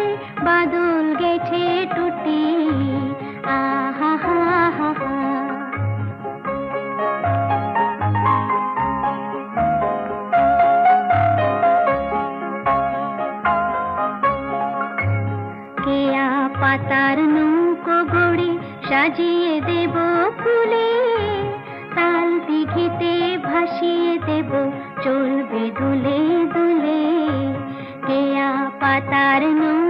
আকাশে বাদল গেছে টুটি। কেয়া পাতার নৌকো গড়ে সাজিয়ে দেব ফুলে। তাল দিঘিতে ভাসিয়ে দেব, চলবে দুলে দুলে। কেয়া পাতার নৌকো